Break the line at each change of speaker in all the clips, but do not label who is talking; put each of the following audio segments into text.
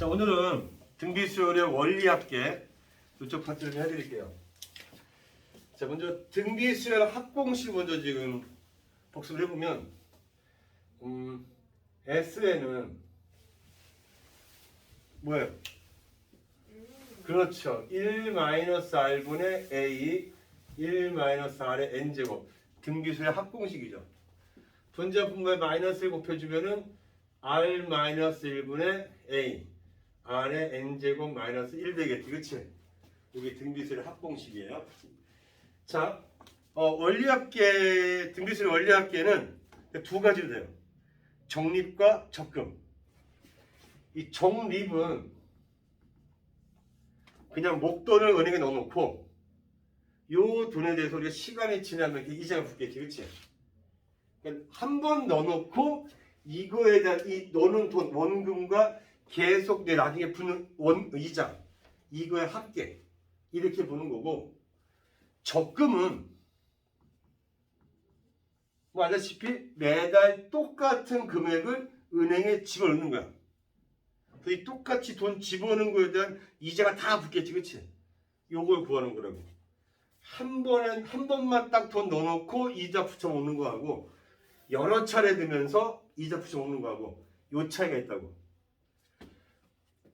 자 오늘은 등비수열의 원리학계 이쪽 파트를 좀 해드릴게요. 자 먼저 등비수열 합공식 먼저 지금 복습을 해보면 음, S에는 뭐예요? 그렇죠. 1-R분의 A 1-R의 N제곱 등비수의 합공식이죠. 분자분모에 마이너스를 곱해주면은 R-1분의 A R의 N제곱 마이너스 1 되겠지 그치? 이게 등비수의 합공식이에요. 자, 어, 원리학계 등비수의 원리학계는 두 가지로 돼요. 정립과 적금. 이 정립은 그냥 목돈을 은행에 넣어놓고 요 돈에 대해서 우리가 시간이 지나면 이자가 붙겠지, 그렇지? 한번 넣어놓고 이거에 대한 이 넣는 돈 원금과 계속 내 나중에 붙는 원 이자 이거의 합계 이렇게 보는 거고 적금은 뭐 알다시피 매달 똑같은 금액을 은행에 집어넣는 거야. 이 똑같이 돈 집어넣는 거에 대한 이자가 다 붙겠지, 그치? 요걸 구하는 거라고. 한 번에, 한 번만 딱 돈 넣어놓고 이자 붙여 먹는 거하고, 여러 차례 들면서 이자 붙여 먹는 거하고, 요 차이가 있다고.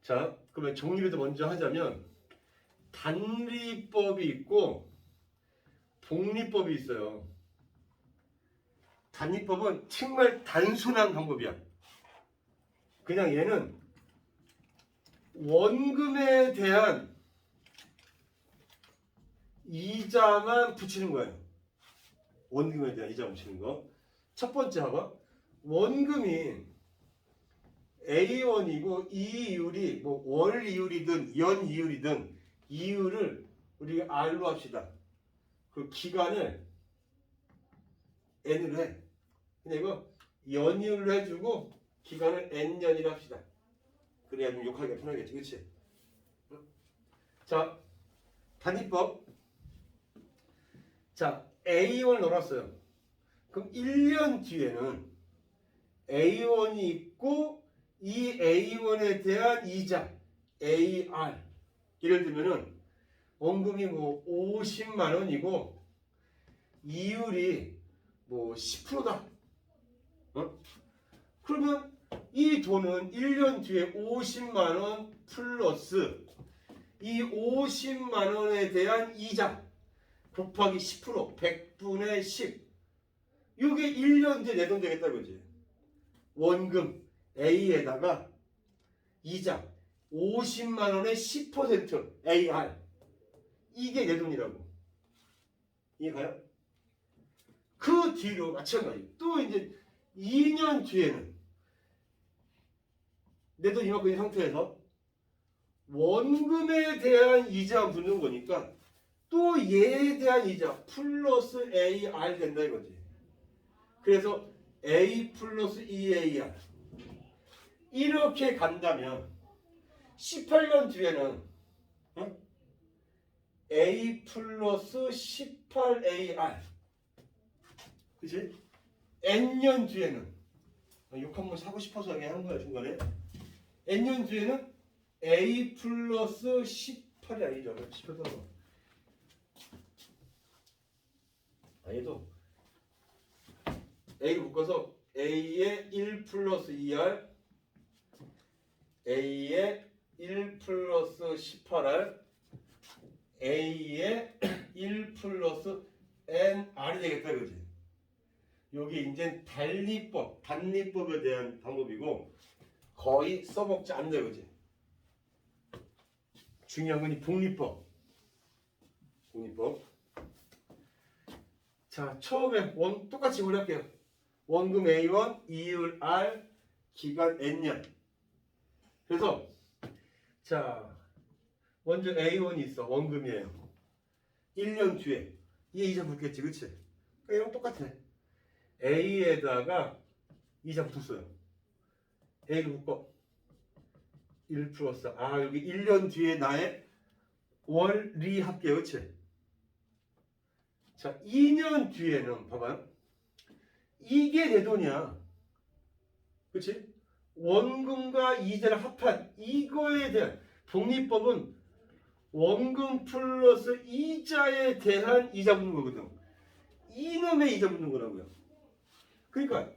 자, 그러면 정리부터 먼저 하자면, 단리법이 있고, 복리법이 있어요. 단리법은 정말 단순한 방법이야. 그냥 얘는 원금에 대한 이자만 붙이는 거예요. 원금에 대한 이자 붙이는 거. 첫 번째 봐봐. 원금이 A1이고 이율이 뭐 월 이율이든 연 이율이든 이율을 우리가 R로 합시다. 그 기간을 N으로 해. 근데 이거 연이율로 해주고 기간을 N년이라 합시다. 그래야 좀 욕하기가 편하겠지, 그렇지? 자, 단위법. 자, A1을 넣어놨어요. 그럼 1년 뒤에는 A1이 있고 이 A1에 대한 이자 AR 예를 들면은 원금이 뭐 50만 원이고 이율이 뭐 10%다. 어? 그러면 이 돈은 1년 뒤에 50만 원 플러스 이 50만 원에 대한 이자 곱하기 10% 100분의 10 이게 1년 뒤에 내돈 되겠다 그지 원금 A에다가 이자 50만 원의 10% AR 이게 내 돈이라고 이해가요? 그 뒤로 마찬가지 또 이제 2년 뒤에는 내 돈 이만큼 인 상태에서 원금에 대한 이자 붙는 거니까 또 얘에 대한 이자 플러스 AR 된다 이거지. 그래서 A 플러스 EAR 이렇게 간다면 18년 뒤에는 어? A 플러스 18AR 그치? N년 뒤에는 욕 한번 사고 싶어서 그냥 한 거야 중간에 N년 뒤에는 A 플러스 18이 아니죠 18도 아니도 A를 묶어서 A의 1 플러스 2R A의 1 플러스 18R A의 1 플러스 NR이 되겠다 그지? 여기 이제 단리법, 단리법에 대한 방법이고 거의 써먹지 않는 거지. 중요한 건 이 복리법. 복리법. 자, 처음에 원 똑같이 올릴게요. 원금 A1, 이율 R, 기간 N년. 그래서 자, 먼저 A1이 있어. 원금이에요. 1년 뒤에 얘 이자 붙겠지, 그치? 얘랑 똑같아. A에다가 이자 붙었어요. A를 묶어. 1 플러스. 아, 여기 1년 뒤에 나의 월리 합계, 그치? 자, 2년 뒤에는, 봐봐요. 이게 내 돈이야. 그치? 원금과 이자를 합한 이거에 대한 복리법은 원금 플러스 이자에 대한 이자 붙는 거거든. 이놈의 이자 붙는 거라고요. 그러니까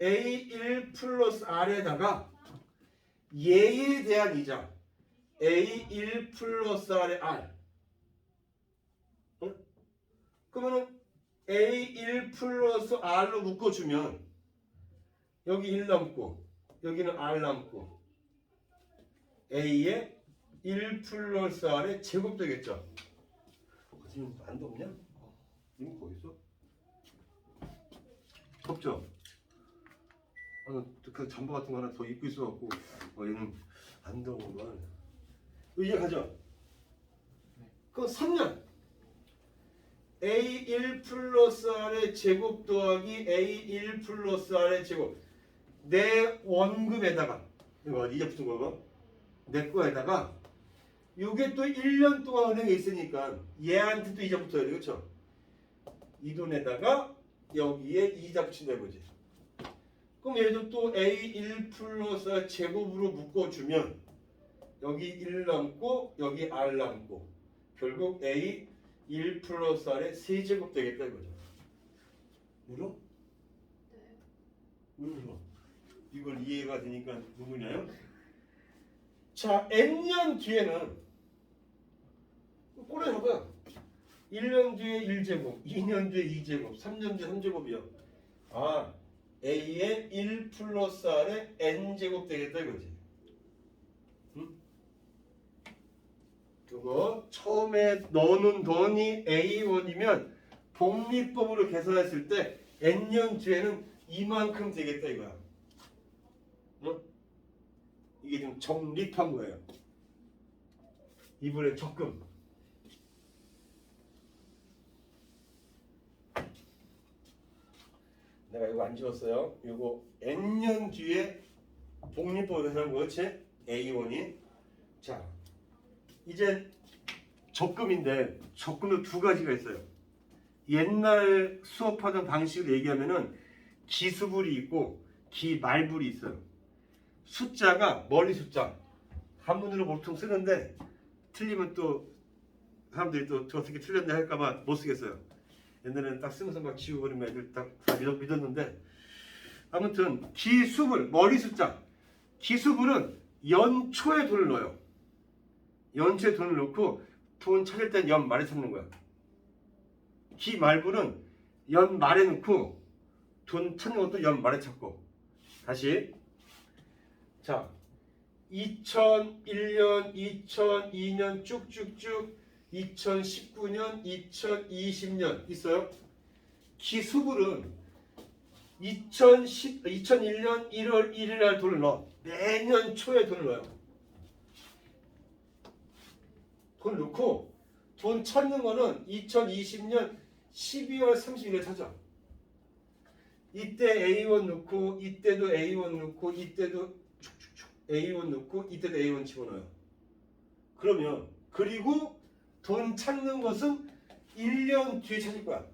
A1 플러스 R에다가 얘에 대한 이자 A1 플러스 R의 R 어? 그러면은 A1 플러스 R로 묶어주면 여기 1 남고 여기는 R 남고 A에 1 플러스 R의 제곱 되겠죠? 지금 안 덥냐? 이거 거기 있어? 덥죠? 아, 그 잠바 같은 거 하나 더 입고 있어갖고 어, 얘는 안 더운구만. 이제 가죠? 그럼 3년. A1 플러스 R의 제곱 더하기 A1 플러스 R의 제곱 내 원금에다가 이거 이제 붙은 거고 내 거에다가 요게 또 1년 동안 은행에 있으니까 얘한테 또 이자 붙어야 돼 그렇죠? 이 돈에다가 여기에 이자 붙인다 이거지 그럼 얘도 또 A1 플러스 제곱으로 묶어주면 여기 1 남고 여기 R 남고 결국 A 1 플러스 R의 세제곱 되겠다 이거죠. 물어? 왜 물어? 이걸 이해가 되니까 누구냐요? 자, N년 뒤에는 꼬리 잡아. 1년 뒤에 1제곱, 2년 뒤에 2제곱, 3년 뒤에 3제곱이요. 아, A의 1 플러스 R의 N제곱 되겠다 이거지. 응? 그거 처음에 넣는 돈이 A1이면 복리법으로 계산했을 때 N년 뒤에는 이만큼 되겠다 이거야. 응? 이게 지금 적립한 거예요. 이번에 적금. 내가 이거 안 지웠어요. 이거 N년 뒤에 복리법을 계산한 거지? A1이. 자, 이제 적금인데 적금도 두 가지가 있어요. 옛날 수업하던 방식을 얘기하면은 기수불이 있고 기말불이 있어요. 숫자가 머리 숫자 한문으로 보통 쓰는데 틀리면 또 사람들이 또 어떻게 틀렸냐 할까봐 못 쓰겠어요. 옛날에는 딱 쓰면서 막 지우버리면 애들 딱다 믿었는데 아무튼 기수불 머리 숫자 기수불은 연초에 돈을 넣어요. 연초에 돈을 넣고 돈 찾을 땐 연 말에 찾는 거야. 기 말부는 연 말에 넣고 돈 찾는 것도 연 말에 찾고 다시 자 2001년 2002년 쭉쭉쭉 2019년 2020년 있어요. 기수불은 2010, 2001년 1월 1일 날 돈을 넣어 매년 초에 돈을 넣어요. 돈 넣고 돈 찾는 거는 2020년 12월 30일에 찾아. 이때 A1 넣고 이때도 A1 넣고 이때도 A1 넣고 이때도 A1 집어넣어요. 그러면 그리고 돈 찾는 것은 1년 뒤에 찾을 거야.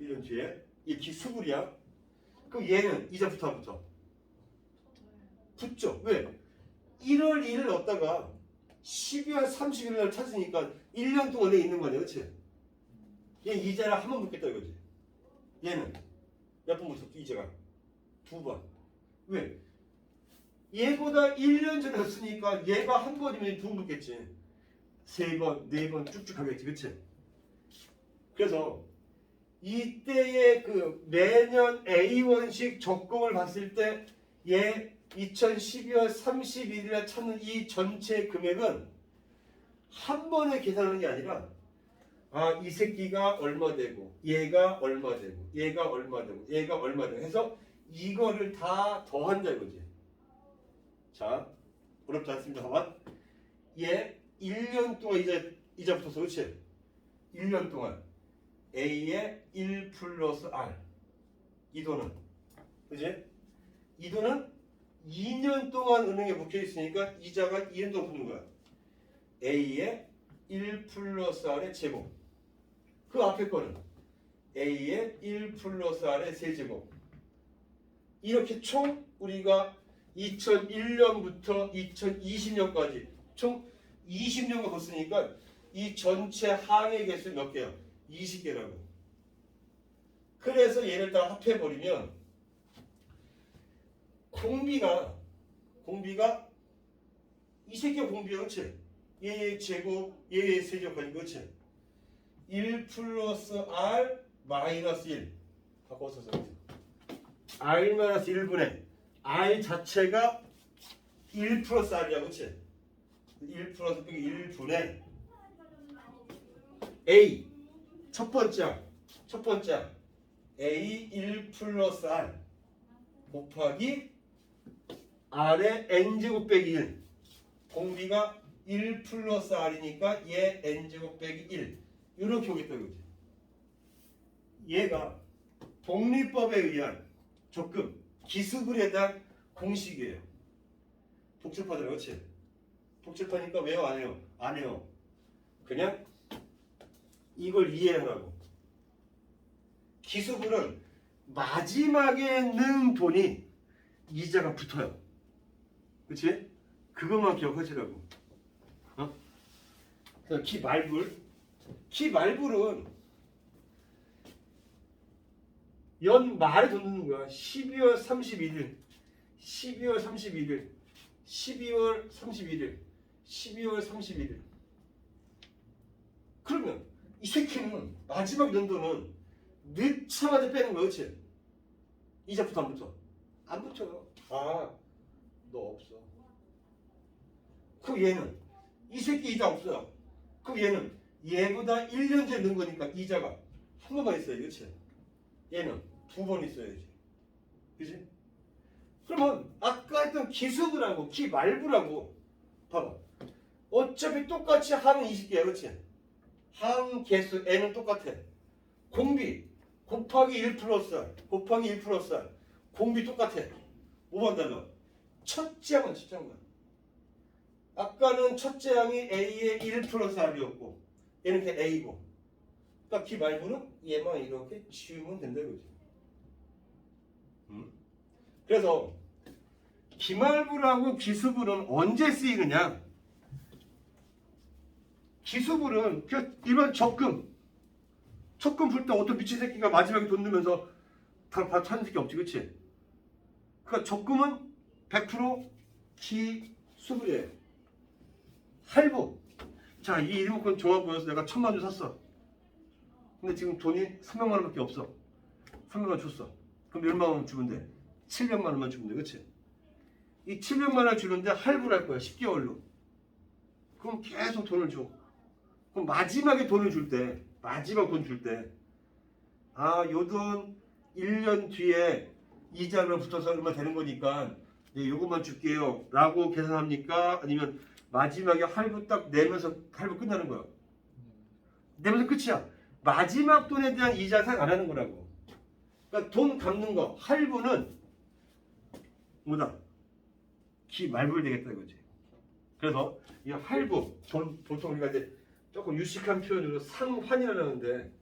1년 뒤에 이 기수불이야. 그럼 얘는 이자부터 안 붙어. 붙죠. 왜? 1월 1일 넣었다가 12월 30일 날 찾으니까 1년 동안에 있는 거네, 그렇지? 얘 이자를 한 번 붙겠다 이거지. 얘는 몇 번 붙었어? 이자가 두 번. 왜? 얘보다 1년 전에 했으니까 얘가 한 번이면 두 번 붙겠지. 세 번, 네 번 쭉쭉 가겠지, 그렇지? 그래서 이때의 그 매년 A1식 적금을 봤을 때 얘 2012월 31일에 찾는 이 전체 금액은 한 번에 계산하는 게 아니라 아 이 새끼가 얼마 되고 얘가 얼마 되고 얘가 얼마 되고 얘가 얼마 되고 해서 이거를 다 더한다 이거지 자 어렵지 않습니다. 봐봐. 얘 1년 동안 이자 이자 붙어서 그렇지 1년 동안. A의 1 플러스 R. 이 돈은. 그지? 이 돈은 2년 동안 은행에 묶여 있으니까 이자가 2년 동안 붙는 거야. A의 1 플러스 R의 제곱. 그 앞에 거는 A의 1 플러스 R의 세제곱. 이렇게 총 우리가 2001년부터 2020년까지 총 20년을 거으니까 이 전체 항해 개수 몇 개야? 20개라고. 그래서 얘를 다 합해버리면 공비가 공비가 이 새끼가 공비야 그치? 얘의 제곱 얘의 세제곱하니까 그치? 1 플러스 r 마이너스 1 바꿔서 써보세요. r 마이너스 1분의 r 자체가 1 플러스 r이야 그치? 1 플러스 빼기 1분의 a. 첫 번째 항, 첫 번째 항. a 1 플러스 r 곱하기 r의 n제곱 빼기 1 공비가 1 플러스 r이니까 얘 n제곱 빼기 1 이렇게 오겠다 그지. 얘가 독립법에 의한 적금 기수분에 대한 공식이에요. 복잡하잖아 그렇지 복잡하니까 왜요 안 해요? 안 해요. 그냥 이걸 이해하라고. 기수분은 마지막에 넣은 돈이 이자가 붙어요. 그치? 그것만 기억하시라고. 어? 그래서 키 말불? 키 말불은 연 말에 돈 넣는 거야. 12월 31일 12월 31일 12월 31일 12월 31일 그러면 이 새끼는 마지막 연도는 늦자마자 빼는 거야 그치? 이자부터 안 붙어? 안 붙어요. 아 너 없어. 그 얘는 이 새끼 이자 없어요. 그 얘는 얘보다 1년 전에 넣은 거니까 이자가 한 번만 있어요 그치? 얘는 두 번 있어야지 그치? 그러면 아까 했던 기수부라고 기말부라고 봐봐 어차피 똑같이 하는 20개야 그치? 항 개수 n은 똑같아. 공비 곱하기 1 플러스 R 곱하기 1 플러스 R 공비 똑같아. 뭐만 달라? 첫째 항은 첫째 항이야. 아까는 첫째 항이 A의 1 플러스 R이었고 얘는 그냥 A고 그러니까 기 말고는 얘만 이렇게 지우면 된다 이거지. 음? 그래서 기말부라고 기수부는 언제 쓰이느냐? 기수불은 그 일반 적금 적금 풀때 어떤 미친 새끼가 마지막에 돈 넣으면서 다, 다 찾는 새끼 없지 그치? 그러니까 적금은 100% 기수불이에요 할부 자이 리모컨 좋아 보여서 내가 천만 원 샀어 근데 지금 돈이 300만 원밖에 없어 300만 원 줬어 그럼 얼마 원 주면 돼? 700만 원만 주면 돼 그치? 이 700만 원 주는데 할부를 할 거야 10개월로 그럼 계속 돈을 줘 그럼 마지막에 돈을 줄 때, 마지막 돈 줄 때, 아, 요 돈 1년 뒤에 이자가 붙어서 얼마 되는 거니까, 네, 요것만 줄게요. 라고 계산합니까? 아니면 마지막에 할부 딱 내면서 할부 끝나는 거야. 내면서 끝이야. 마지막 돈에 대한 이자 생각 안 하는 거라고. 그러니까 돈 갚는 거, 할부는 뭐다? 기 말불 되겠다 이거지. 그래서 이 할부, 돈 보통 우리가 이제 조금 유식한 표현으로 상환이라고 하는데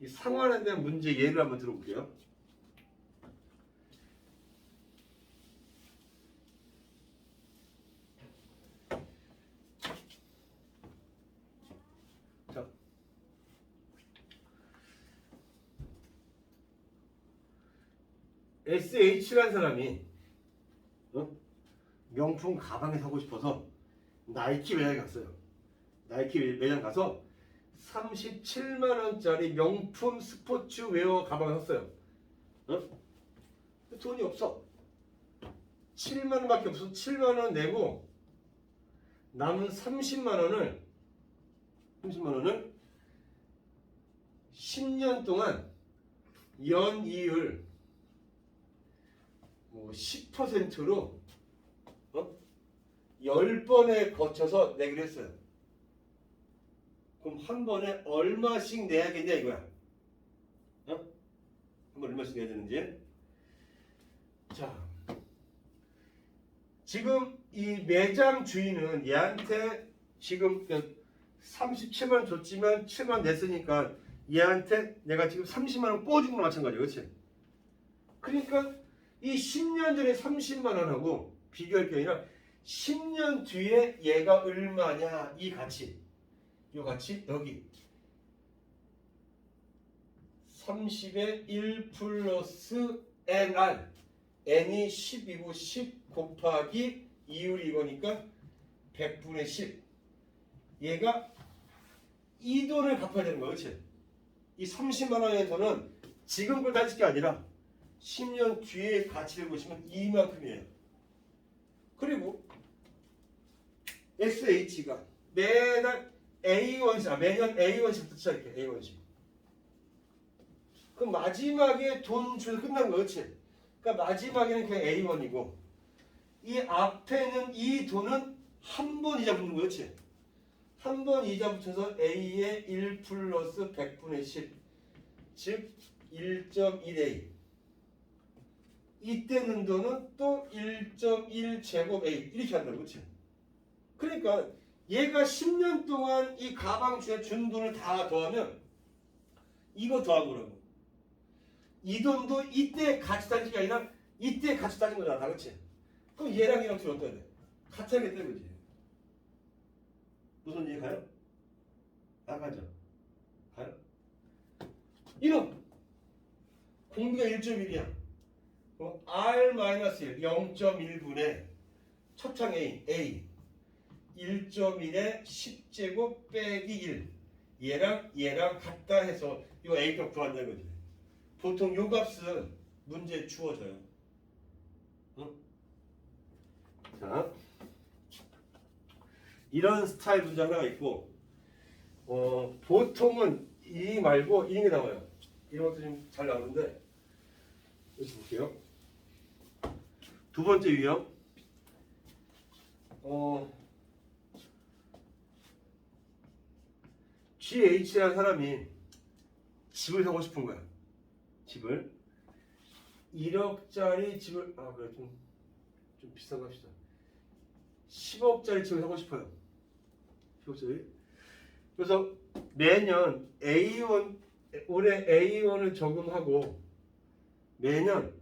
이 상환에 대한 문제 예를 한번 들어볼게요. 자, SH라는 사람이 어? 명품 가방을 사고 싶어서 나이키 매장에 갔어요. 나이키 매장 가서 37만 원짜리 명품 스포츠 웨어 가방을 샀어요. 어? 돈이 없어. 7만 원밖에 없어. 7만 원 내고 남은 30만 원을 30만 원을 10년 동안 연이율 뭐 10%로 어? 10번에 거쳐서 내기로 했어요. 그럼 한 번에 얼마씩 내야겠냐 이거야. 어? 한번 얼마씩 내야 되는지. 자, 지금 이 매장 주인은 얘한테 지금 37만 원 줬지만 7만 원 냈으니까 얘한테 내가 지금 30만 원 꿔준 거랑 마찬가지야, 그렇지? 그러니까 이 10년 전에 30만 원하고 비교할 게 아니라 10년 뒤에 얘가 얼마냐? 이 가치. 이 가치 여기. 30의 1 플러스 nr n이 10이고 10 곱하기 2율 이거니까 100분의 10 얘가 이 돈을 갚아야 되는 거야 그렇지? 이 30만 원의 돈은 지금 걸 따질 게 아니라 10년 뒤에 가치를 보시면 이만큼이에요 그리고 SH가 매달 A1씩, 아, 매년 A1씩부터 시작해, A1씩. 그럼 마지막에 돈 줘서 끝난 거, 그렇지? 그러니까 마지막에는 그냥 A1이고, 이 앞에는 이 돈은 한 번 이자 붙는 거, 그렇지? 한 번 이자 붙여서 A의 1 플러스 100분의 10, 즉 1.1A. 이때는 돈은 또1.1 제곱 A 이렇게 한다고, 그렇지? 그러니까 얘가 10년 동안 이 가방주에 준 돈을 다 더하면 이거 더한 거라고. 이 돈도 이때 같이 따진 게 아니라 이때 같이 따진 거잖아, 다 그렇지? 그럼 얘랑 얘랑 둘이 어떠야 돼? 같이 하겠다 그지? 무슨 얘기 가요? 안 가죠? 가요? 이놈 공비가 1.1이야. 그럼 R-1 0.1분의 첫창 A, A 1.1에 10제곱 빼기 1 얘랑 얘랑 같다 해서 이 A값 구한다는 거지. 보통 요 값은 문제에 주어져요. 응? 자 이런 스타일 문제가 있고 어, 보통은 이 말고 이런 게 나와요. 이런 것도 좀잘 나오는데 여기 볼게요 두 번째 유형 어, GH라는 사람이 집을 사고 싶은 거야. 집을 1억짜리 집을 아 그래 좀, 좀 비싼 거 합시다. 10억짜리 집을 사고 싶어요. 10억짜리. 그래서 매년 A1 올해 A1을 적용하고 매년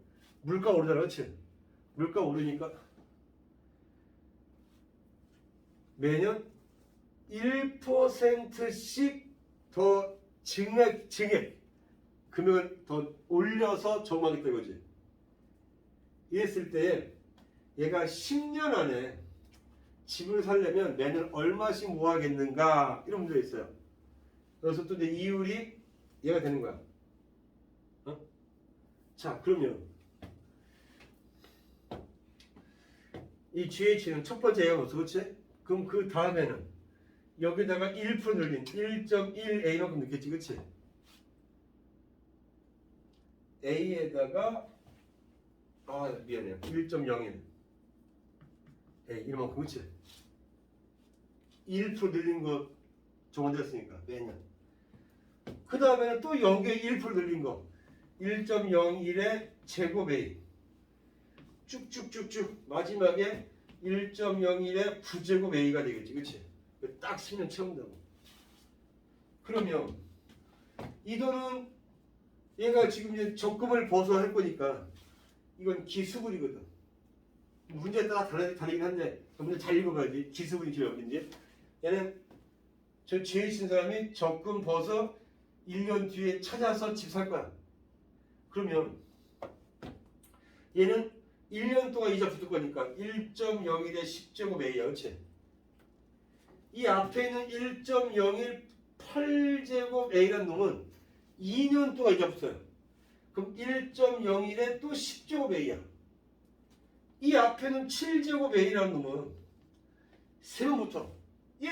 물가 오르잖아, 그렇지? 물가 오르니까 매년 1%씩 더 증액, 증액 금액을 더 올려서 적용하겠다 이거지. 이랬을 때 얘가 10년 안에 집을 살려면 매년 얼마씩 모아야겠는가 이런 문제가 있어요. 그래서 또 이제 이율이 얘가 되는 거야. 어? 자 그러면 이 GH는 첫 번째 없어 그렇지? 그럼 그 다음에는 여기다가 1% 늘린 1.1A만큼 넣겠지 그치? A에다가 아 미안해요 1.01 A 이만큼 그치? 1% 늘린 거 정원됐으니까 매년 그 다음에는 또 여기에 1% 늘린 거 1.01에 제곱 A 쭉쭉쭉쭉 마지막에 1.01에 부제곱 A가 되겠지 그치? 딱 10년 채운다고. 그러면 이 돈은 얘가 지금 이제 적금을 보수할 거니까 이건 기수분이거든. 문제에 따라 달라, 다르긴 한데 문제 잘 읽어봐야지. 제일 어딘지. 얘는 저 제일 친 사람이 적금 벗어 1년 뒤에 찾아서 집 살 거야. 그러면 얘는 1년 동안 이자 붙을 거니까 1.01에 10제곱 A야. 그렇지? 이 앞에 있는 1.01 8제곱 A라는 놈은 2년 동안 이자 붙어요. 그럼 1.01에 또 10제곱 A야. 이 앞에는 7제곱 A라는 놈은 세번부터 얘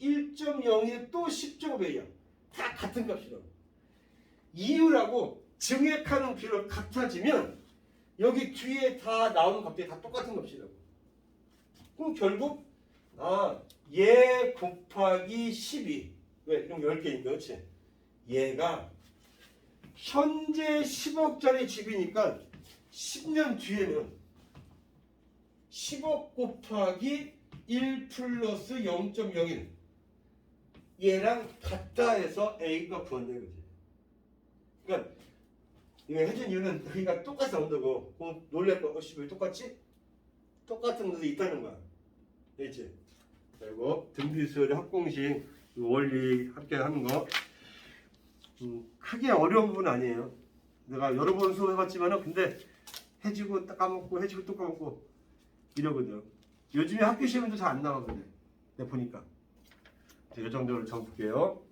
1.01에 또 10제곱 A야. 다 같은 값이라고. 이유라고 증액하는 비율을 같아지면 여기 뒤에 다 나오는 값들이 다 똑같은 값이라고. 그럼 결국 아, 얘 곱하기 12. 왜? 이런 10개니까, 그렇지? 얘가 현재 10억짜리 집이니까 10년 뒤에는 10억 곱하기 1 플러스 0.01 얘랑 같다 해서 A가 구한다는 거지. 그러니까 이거 해준 이유는 그러니까 똑같이 나온다고. 그럼 놀랄 거, 어, 씨, 왜 똑같지? 똑같은 것도 있다는 거야. 알지? 그리고 등비수열의 합공식 이 원리 함께 하는 거. 음, 크게 어려운 부분 아니에요. 내가 여러 번 수업해봤지만은 근데 해지고 딱 까먹고 해지고 또 까먹고 이러거든. 요즘에 학교 시험도 잘 안 나가거든. 내가 보니까. 이 정도로 적을게요.